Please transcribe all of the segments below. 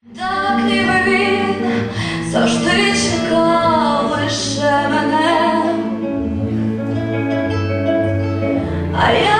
Так ніби він завжди чекав лише мене. А я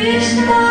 Krishna.